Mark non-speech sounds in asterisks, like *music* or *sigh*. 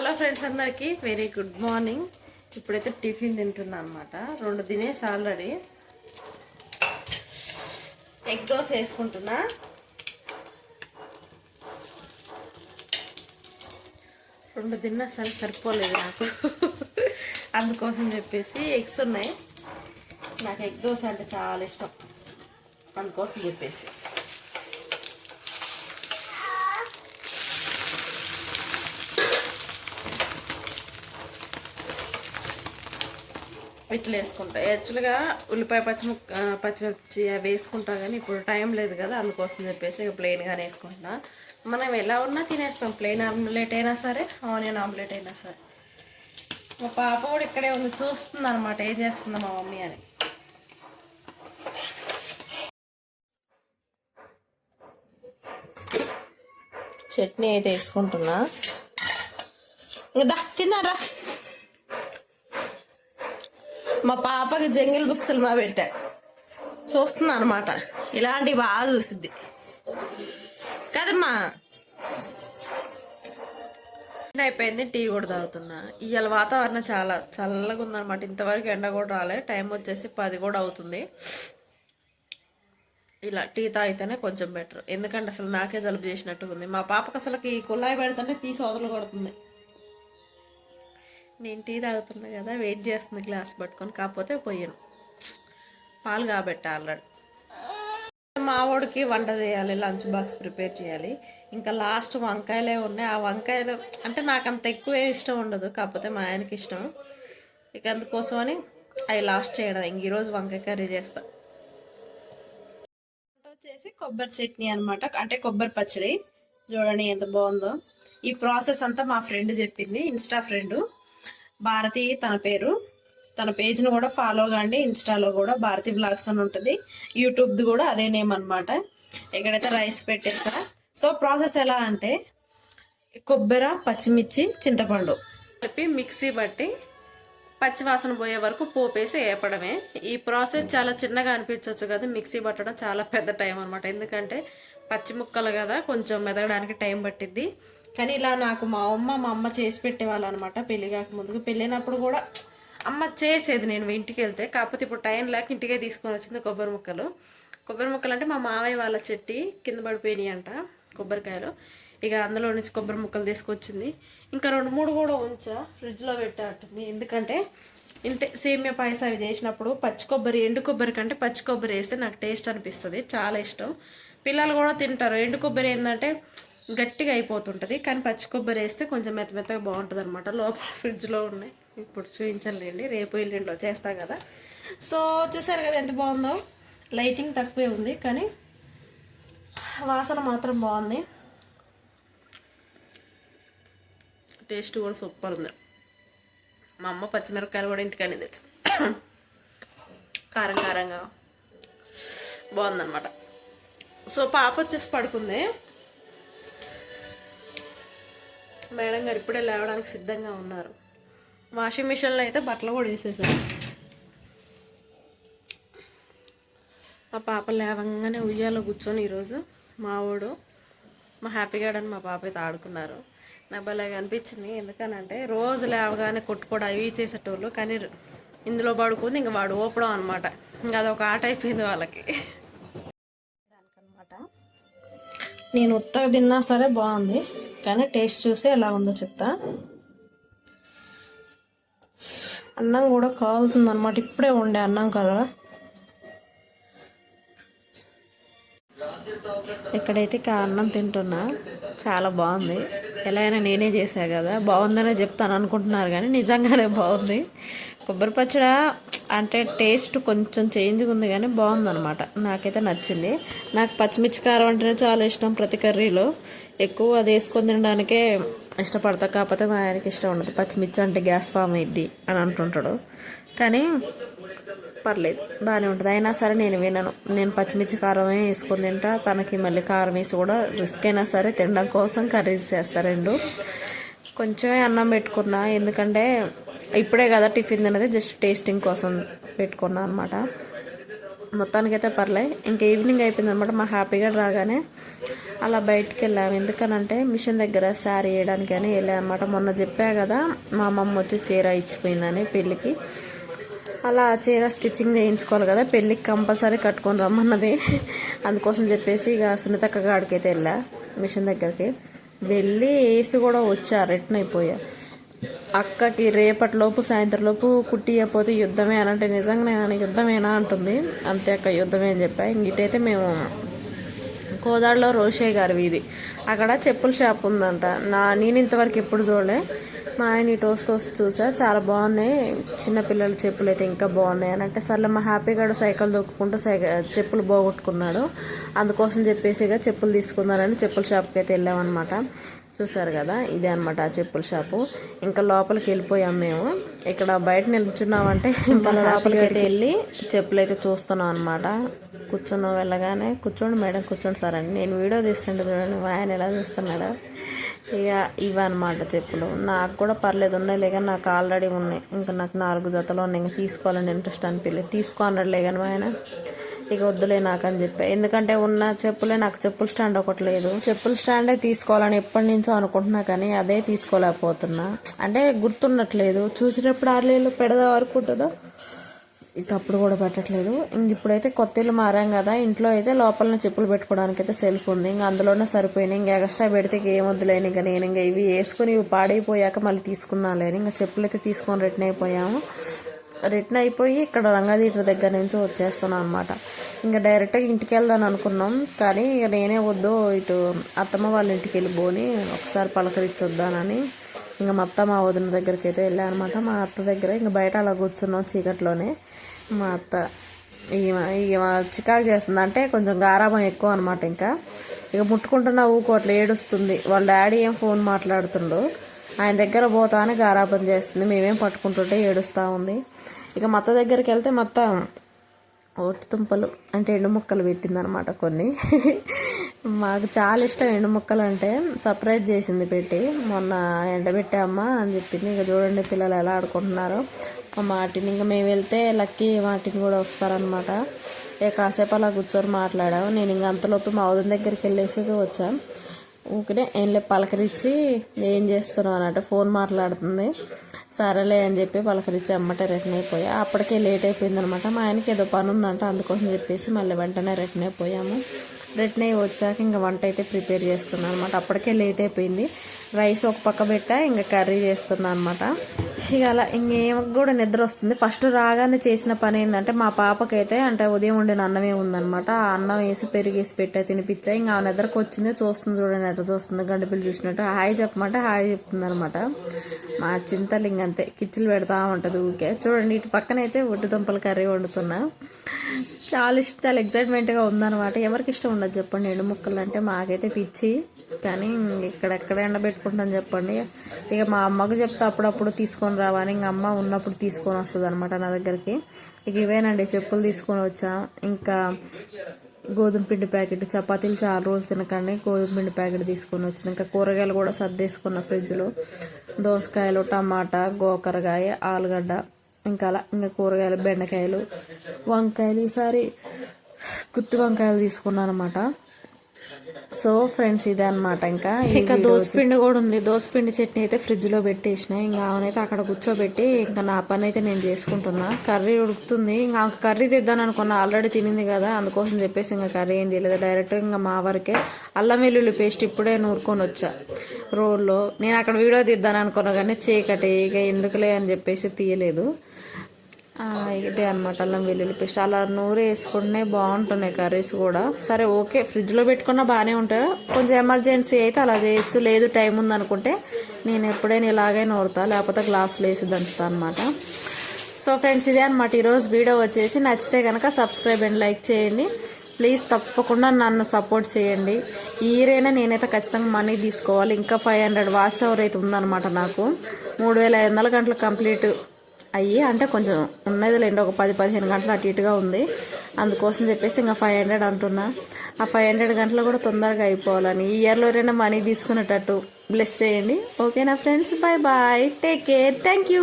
Hello friends అందరికీ very good morning. ఇప్పుడైతే tiffin తింటున్నా అనమాట రెండు తినేసి ఆల్రెడీ ఎగ్ దోశ వేసుకుంటున్నా. రెండు తిన్నా సరే సరిపోలేదు నాకు. అందుకోసం చెప్పేసి ఎగ్స్ ఉన్నాయి. నాకు ఎగ్ దోశ అంటే చాలా ఇష్టం. అందుకోసం చెప్పేసి. ఇట్లా వేసుకుంటా. యాక్చువల్గా ఉల్లిపాయ పచ్చిమిర్చి పచ్చిమిర్చి అవి వేసుకుంటా కానీ ఇప్పుడు టైం లేదు కదా అందుకోసం చెప్పేసి ఇక ప్లెయిన్గానే వేసుకుంటున్నా. మనం ఎలా ఉన్నా తినేస్తాం. ప్లెయిన్ ఆమ్లెట్ అయినా సరే ఆనియన్ ఆమ్లెట్ అయినా సరే. మా పాప కూడా ఇక్కడే ఉంది చూస్తుంది అనమాట ఏం చేస్తుంది మా మమ్మీ అని. చట్నీ అయితే వేసుకుంటున్నా. ఇంకా తిన్నారా? మా పాపకి జంగిల్ బుక్ మా పెట్టా. చూస్తుంది అనమాట ఇలాంటివి బాగా చూసిద్ది. కదమ్మా. అయిపోయింది టీ కూడా తాగుతున్నా. ఇవాళ వాతావరణం చాలా చల్లగా ఉందన్నమాట. ఇంతవరకు ఎండ కూడా రాలే. టైం వచ్చేసి పది కూడా అవుతుంది. ఇలా టీ తాగితేనే కొంచెం బెటర్. ఎందుకంటే అసలు నాకే జలుబు చేసినట్టుగా ఉంది మా పాపకు అసలుకి కుళాయి పెడితేనే తీసి వదలు కొడుతుంది. నేను టీ తాగుతున్నా కదా వెయిట్ చేస్తుంది గ్లాస్ పట్టుకొని కాకపోతే పోయాను. పాలు కాబెట్ట ఆల్రెడీ. మా వాడికి వంట చేయాలి లంచ్ బాక్స్ ప్రిపేర్ చేయాలి. ఇంకా లాస్ట్ వంకాయలే ఉన్నాయి. ఆ వంకాయలు అంటే నాకు అంత ఎక్కువ ఇష్టం ఉండదు కాకపోతే మా ఆయనకి ఇష్టం. ఇక అందుకోసమని అవి లాస్ట్ చేయడం ఇంక ఈరోజు వంకాయ కర్రీ చేస్తా. వచ్చేసి కొబ్బరి చట్నీ అనమాట అంటే కొబ్బరి పచ్చడి. చూడండి ఎంత బాగుందో. ఈ ప్రాసెస్ అంతా మా ఫ్రెండ్ చెప్పింది ఇన్స్టా ఫ్రెండ్. భారతి తన పేరు. తన పేజ్ని కూడా ఫాలో కాండి. ఇన్స్టాలో కూడా భారతి బ్లాగ్స్ అని ఉంటుంది. యూట్యూబ్ది కూడా అదే నేమ్ అనమాట ఎక్కడైతే రైస్ పెట్టేసా. సో ప్రాసెస్ ఎలా అంటే కొబ్బరి పచ్చిమిర్చి చింతపండు కలిపి మిక్సీ బట్టి పచ్చివాసన పోయే వరకు పోపేసి వేపడమే ఈ ప్రాసెస్ చాలా చిన్నగా అనిపించవచ్చు కదా. మిక్సీ పట్టడం చాలా పెద్ద టైం అనమాట ఎందుకంటే పచ్చి ముక్కలు కదా కొంచెం మెదగడానికి టైం పట్టిద్ది. కానీ ఇలా నాకు మా అమ్మ మా అమ్మ చేసి పెట్టేవాళ్ళు అనమాట పెళ్ళి కాక ముందుకు. పెళ్ళైనప్పుడు కూడా అమ్మ చేసేది నేను ఇంటికి వెళ్తే. కాకపోతే ఇప్పుడు టైం లేక ఇంటికే తీసుకొని వచ్చింది కొబ్బరి ముక్కలు. కొబ్బరి ముక్కలు అంటే మా మావయ్య వాళ్ళ చెట్టి కింద పడిపోయినాయి అంట కొబ్బరికాయలు. ఇక అందులో నుంచి కొబ్బరి ముక్కలు తీసుకొచ్చింది. ఇంకా రెండు మూడు కూడా ఉంచా. ఫ్రిడ్జ్లో పెట్టాటుంది ఎందుకంటే ఇంతే సేమియా పాయసం అవి చేసినప్పుడు పచ్చి కొబ్బరి ఎండు కొబ్బరి కంటే పచ్చి కొబ్బరి వేస్తే నాకు టేస్ట్ అనిపిస్తుంది. చాలా ఇష్టం. పిల్లలు కూడా తింటారు. ఎండు కొబ్బరి ఏంటంటే గట్టిగా అయిపోతుంటుంది. కానీ పచ్చి కొబ్బరి వేస్తే కొంచెం మెత్త మెత్తగా బాగుంటుంది అనమాట లోపల ఫ్రిడ్జ్లో ఉన్నాయి. ఇప్పుడు చూపించలేండి రేపు ఎల్లుండిలో చేస్తా కదా. సో చూసారు కదా ఎంత బాగుందో? లైటింగ్ తక్కువే ఉంది కానీ వాసన మాత్రం బాగుంది. టేస్ట్ కూడా సూపర్ ఉంది. మా అమ్మ పచ్చిమిరపకాయలు కూడా ఇంటికని తెచ్చు కారం కారంగా. బాగుందన్నమాట. సో పాప వచ్చేసి పడుకుంది. మేడం గారు ఇప్పుడే లేవడానికి సిద్ధంగా ఉన్నారు. వాషింగ్ మిషన్లో అయితే బట్టలు కూడా వేసేసారు. మా పాప లేవంగానే ఉయ్యాలో కూర్చొని ఈరోజు మా వాడు మా హ్యాపీగా అని మా పాప అయితే ఆడుకున్నారు. నాకు అనిపించింది. ఎందుకనంటే రోజు లేవగానే కొట్టుకోవడం అవి చేసేటోళ్ళు కానీ ఇందులో పడుకుంది ఇంక వాడు ఓపడం అనమాట ఇంకా అదొక ఆట అయిపోయింది వాళ్ళకి. అనమాట నేను ఉత్తగా తిన్నా సరే బాగుంది. కానీ టేస్ట్ చూసి ఎలా ఉందో చెప్తా. అన్నం కూడా కాలుతుంది అనమాట ఇప్పుడే ఉండే అన్నం కదా. ఇక్కడైతే ఇక అన్నం తింటున్నా చాలా బాగుంది. ఎలా అయినా నేనే చేశా కదా. బాగుందనే చెప్తాను అనుకుంటున్నారు కానీ నిజంగానే బాగుంది. కొబ్బరి పచ్చడ అంటే టేస్ట్ కొంచెం చేంజ్గా ఉంది కానీ బాగుందనమాట నాకైతే నచ్చింది. నాకు పచ్చిమిర్చి కారం అంటేనే చాలా ఇష్టం ప్రతి కర్రీలో. ఎక్కువ అది వేసుకొని తినడానికే ఇష్టపడతా. కాకపోతే మా ఆయనకి ఇష్టం ఉండదు. పచ్చిమిర్చి అంటే గ్యాస్ ఫామ్ అయింది అని అంటుంటాడు. కానీ పర్లేదు బాగానే ఉంటుంది. అయినా సరే నేను వినను. నేను పచ్చిమిర్చి కారమే వేసుకొని తింటా. తనకి మళ్ళీ కారం వేసి కూడా రిస్క్ అయినా సరే తినడం కోసం కర్రీస్ చేస్తా రెండు. కొంచెమే అన్నం పెట్టుకున్నా. ఎందుకంటే ఇప్పుడే కదా టిఫిన్ తినది జస్ట్ టేస్టింగ్ కోసం పెట్టుకున్నా అనమాట మొత్తానికైతే పర్లే. ఇంకా ఈవినింగ్ అయిపోయింది అనమాట మా హ్యాపీగా రాగానే అలా బయటికి వెళ్ళాము. ఎందుకనంటే మిషన్ దగ్గర శారీ వేయడానికి అని వెళ్ళాం అనమాట మొన్న చెప్పా కదా మా అమ్మమ్మ వచ్చి చీర ఇచ్చిపోయిందని పెళ్ళికి. అలా చీర స్టిచ్చింగ్ చేయించుకోవాలి కదా పెళ్ళికి కంపల్సరీ కట్టుకొని రమ్మన్నది. అందుకోసం చెప్పేసి ఇక సునీతక్క గాడికి వెళ్ళా మిషన్ దగ్గరికి. వెళ్ళి వేసి కూడా వచ్చా రిటర్న్ అయిపోయా. అక్కకి రేపటిలోపు సాయంత్రంలోపు లోపు యుద్ధమే అని అంటే నిజంగా యుద్ధమేనా అంటుంది. అంతే అక్క యుద్ధమే అని చెప్పా. ఇంకటైతే మేము కోదాడలో రోషయ్య గారి వీధి. అక్కడ చెప్పుల షాప్ ఉందంట. నా నేను ఇంతవరకు ఎప్పుడు చూడలే. మా ఆయన ఇటు వస్తూ వస్తూ చూసా. చాలా బాగున్నాయి. చిన్నపిల్లల చెప్పులు అయితే ఇంకా బాగున్నాయి అని అంటే సర్లే మా హ్యాపీ గడు సైకిల్ దొక్కుంటూ సైకిల్ చెప్పులు పోగొట్టుకున్నాడు. అందుకోసం చెప్పేసి ఇక చెప్పులు తీసుకున్నారని చెప్పుల షాప్కి అయితే వెళ్ళామన్నమాట. చూసారు కదా? ఇదే అనమాట ఆ చెప్పుల షాపు. ఇంకా లోపలికి వెళ్ళిపోయాం మేము. ఇక్కడ బయట నిల్చున్నామంటే *laughs* మళ్ళీ లోపలికి అయితే వెళ్ళి చెప్పులు అయితే చూస్తున్నాం అనమాట కూర్చున్నాం వెళ్ళగానే కూర్చోండి మేడం కూర్చోండి సార్ అని. నేను వీడియో తీస్తుంటే చూడండి ఆయన ఎలా చూస్తున్నాడు ఇక ఇవన్నమాట చెప్పులు. నాకు కూడా పర్లేదు ఉన్నాయి లేక నాకు ఆల్రెడీ ఉన్నాయి. ఇంకా నాకు నాలుగు జతలు ఉన్నాయి. ఇంకా తీసుకోవాలని ఇంట్రెస్ట్ అనిపించలేదు తీసుకో అన్నాడు కానీ ఆయన. ఇక వద్దులే నాకని చెప్పా. ఎందుకంటే ఉన్న చెప్పులే నాకు చెప్పుల స్టాండ్ ఒకటి లేదు. చెప్పుల స్టాండే తీసుకోవాలని ఎప్పటి నుంచో అనుకుంటున్నా కానీ అదే తీసుకోలేకపోతున్నా. అంటే గుర్తుండట్లేదు చూసినప్పుడు ఆర్లేళ్ళు పెడదా అనుకుంటున్నా. ఇక అప్పుడు కూడా పెట్టట్లేదు. ఇంక ఇప్పుడైతే కొత్త ఇల్లు మారాం కదా ఇంట్లో అయితే లోపల చెప్పులు పెట్టుకోవడానికి అయితే సెల్ఫ్ ఉంది. ఇంకా అందులోనే సరిపోయినాయి. ఇంకా ఎక్స్ట్రా పెడితే ఏం వద్దులేని ఇంకా నేను ఇంకా ఇవి వేసుకొని ఇవి పాడైపోయాక మళ్ళీ తీసుకుందాం లేని ఇంకా చెప్పులు అయితే తీసుకొని రిటర్న్ అయిపోయాము. రిటర్న్ అయిపోయి ఇక్కడ రంగదీటర్ దగ్గర నుంచి వచ్చేస్తున్నాం అనమాట ఇంకా డైరెక్ట్గా ఇంటికి వెళ్దాం అనుకున్నాం. కానీ ఇక నేనే వద్దు ఇటు అత్తమ్మ వాళ్ళ ఇంటికి వెళ్ళిపోని ఒకసారి పలకరించి వద్దానని ఇంకా మా అత్త మా వదిన దగ్గరికి అయితే వెళ్ళా అనమాట మా అత్త దగ్గర ఇంకా బయట అలా కూర్చున్నాం చీకట్లోనే. మా అత్త ఈమె చికాకు చేస్తుంది. అంటే కొంచెం గారాభం ఎక్కువ అనమాట ఇంకా. ఇక ముట్టుకుంటున్న ఊకోట్ల ఏడుస్తుంది. వాళ్ళ డాడీ ఏం ఫోన్ మాట్లాడుతుండు. ఆయన దగ్గర పోతానే గారాభం చేస్తుంది. మేమేం పట్టుకుంటుంటే ఏడుస్తూ ఉంది. ఇక మత్త దగ్గరికి వెళ్తే మొత్తం ఓటి తుంపలు అంటే ఎండు ముక్కలు పెట్టిందనమాట కొన్ని. మాకు చాలా ఇష్టం ఎండు ముక్కలు అంటే. సర్ప్రైజ్ చేసింది పెట్టి. మొన్న ఎండబెట్టామ్మా అని చెప్పింది. ఇంకా చూడండి పిల్లలు ఎలా ఆడుకుంటున్నారు. మాటిని ఇంకా మేము వెళ్తే లక్కీ మాటిని కూడా వస్తారనమాట ఇక కాసేపు అలా కూర్చొని మాట్లాడాం నేను ఇంక అంతలోపు మా వదిన దగ్గరికి వెళ్ళేసి వచ్చాను ఊరికే ఏంలే పలకరించి ఏం చేస్తున్నావు అన్నట్టు ఫోన్ మాట్లాడుతుంది. సరేలే అని చెప్పి పలకరించి అమ్మటే రిటర్న్ అయిపోయా. అప్పటికే లేట్ అయిపోయింది అనమాట మా ఆయనకి ఏదో పని ఉందంట అందుకోసం చెప్పేసి మళ్ళీ వెంటనే రిటర్న్ అయిపోయాము. రిటర్న్ అయ్యి వచ్చాక ఇంకా వంట అయితే ప్రిపేర్ చేస్తున్నాను అనమాట అప్పటికే లేట్ అయిపోయింది. రైస్ ఒక పక్క పెట్టా ఇంకా కర్రీ చేస్తున్నాను అనమాట ఇక అలా ఇంకేమో కూడా నిద్ర వస్తుంది. ఫస్ట్ రాగానే చేసిన పని ఏంటంటే మా పాపకైతే అంటే ఉదయం ఉండిన అన్నమే ఉందనమాట ఆ అన్నం వేసి పెరిగేసి పెట్టా తినిపించా. ఇంకా ఆ నిద్రకు వచ్చింది. చూస్తుంది చూడండి ఎట్లా చూస్తుంది. గంటపిల్లి చూసినట్టు హాయ్ చెప్పమంటే హాయ్ చెప్తుంది అనమాట మా చింతలింగ్ అంతే. కిచ్చులు పెడతా ఉంటుంది ఊకే చూడండి ఇటు పక్కనైతే ఒడ్డు దుంపల కర్రీ వండుతున్నా. చాలా ఇష్టం. చాలా ఎగ్జైట్మెంట్గా ఉందనమాట ఎవరికి ఇష్టం ఉండదు చెప్పండి. ఎండు ముక్కలు అంటే మాకైతే పిచ్చి. కానీ ఇక్కడెక్కడ ఎండబెట్టుకుంటాను చెప్పండి. ఇక మా అమ్మకు చెప్తే అప్పుడప్పుడు తీసుకొని రావని ఇంక అమ్మ ఉన్నప్పుడు తీసుకొని వస్తుంది అనమాట నా దగ్గరికి. ఇక ఇవేనండి చెప్పులు తీసుకొని వచ్చా. ఇంకా గోధుమ పిండి ప్యాకెట్ చపాతీలు చాలా రోజులు తినకండి. గోధుమ పిండి ప్యాకెట్ తీసుకొని వచ్చిన. ఇంకా కూరగాయలు కూడా సర్దేసుకున్న ఫ్రిడ్జ్లో. దోసకాయలు టమాటా గోకరకాయ ఆలుగడ్డ ఇంకా అలా. ఇంకా కూరగాయలు బెండకాయలు వంకాయలు. ఈసారి గుత్తి వంకాయలు తీసుకున్నాను అనమాట సో ఫ్రెండ్స్ ఇదే అనమాట ఇంకా ఇంకా దోసపిండి కూడా ఉంది. దోసపిండి చట్నీ అయితే ఫ్రిడ్జ్లో పెట్టేసిన. ఇంకా ఆమెనైతే అక్కడ కూర్చోబెట్టి ఇంకా నా పని అయితే నేను చేసుకుంటున్నా. కర్రీ ఉడుకుతుంది. ఇంకా కర్రీ తెద్దాను అనుకున్నా. ఆల్రెడీ తినింది కదా. అందుకోసం చెప్పేసి ఇంకా కర్రీ ఏం చేయలేదు. డైరెక్ట్ ఇంకా మా వరకే అల్లం వెల్లుల్లి పేస్ట్ ఇప్పుడే నూరుకొని వచ్చా. రోడ్లో నేను అక్కడ వీడియో తీద్దాను అనుకున్నా కానీ చీకటి. ఇక ఎందుకులే అని చెప్పేసి తీయలేదు. ఇదే అనమాట అల్లం వెల్లుల్లి పేస్ట్. అలా నూరు వేసుకుంటే బాగుంటున్నాయి కర్రీస్ కూడా. సరే ఓకే. ఫ్రిడ్జ్లో పెట్టుకున్నా బాగానే ఉంటాయి? కొంచెం ఎమర్జెన్సీ అయితే అలా చేయొచ్చు. లేదు టైం ఉందనుకుంటే నేను ఎప్పుడైనా ఇలాగే నూరుతా. లేకపోతే గ్లాసులు వేసి దంచుతా అనమాట సో ఫ్రెండ్స్ ఇదే అనమాట ఈరోజు వీడియో వచ్చేసి నచ్చితే కనుక సబ్స్క్రైబ్ అండ్ లైక్ చేయండి. ప్లీజ్ తప్పకుండా నన్ను సపోర్ట్ చేయండి. ఈరైనా నేనైతే ఖచ్చితంగా మనీ తీసుకోవాలి. ఇంకా ఫైవ్ హండ్రెడ్ వాచ్ అవర్ అయితే ఉందన్నమాట నాకు. మూడు వేల ఐదు వందల గంటలు కంప్లీట్ అయ్యి అంటే కొంచెం ఉన్నది లేండి ఒక పది పదిహేను గంటలు అటు ఇటుగా ఉంది. అందుకోసం చెప్పేసి ఇంకా ఫైవ్ హండ్రెడ్ అంటున్నా. ఆ ఫైవ్ హండ్రెడ్ గంటలు కూడా తొందరగా అయిపోవాలని. ఈ ఇయర్లో మనీ తీసుకునేటట్టు బ్లెస్ చేయండి. ఓకేనా friends bye bye take care thank you